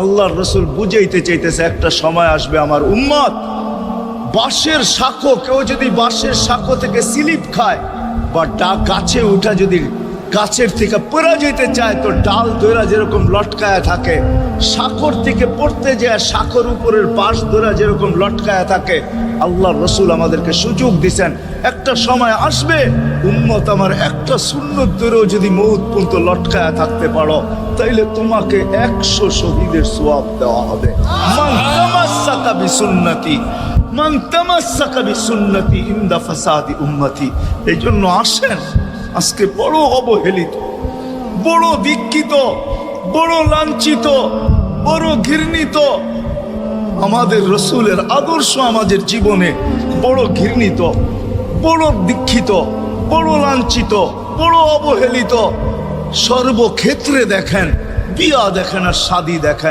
আল্লাহর রসুল বুঝাইতে চাইতেছে, একটা সময় আসবে আমার উম্মত। বাঁশের শাখো কেউ যদি বাঁশের শাখো থেকে স্লিপ খায়, বা গাছে উঠা যদি গাছের থেকে পড়া যেতে চায়, তো ডাল দৈরা যেরকম লটকায়া থাকে শাখর থেকে পড়তে যায় শাখর উপরের বাঁশ দৈরা যেরকম লটকায়া থাকে, আল্লাহ রসুল আমাদেরকে সুযোগ দিছেন। একটা সময় আসবে, উম্মত আমার একটা সুন্নত ধরেও যদি মৌত পর্যন্ত লটকায়া থাকতে পারো, তাইলে তোমাকে একশো শহীদের সোয়াব দেওয়া হবে। বিসুন্নতি, মান তামাসসাকা বিসুন্নতি ইনদা ফাসাদি উম্মতি। এই জন্য আসেন। আজকে বড় অবহেলিত, বড় দীক্ষিত, বড় লাঞ্ছিত, বড় ঘৃণিত। আমাদের রসুলের আদর্শ আমাদের জীবনে বড় ঘৃণিত, বড় দীক্ষিত, বড় লাঞ্ছিত, বড় অবহেলিত। সর্বক্ষেত্রে দেখেন, বিয়া দেখেন আর শাদি দেখেন।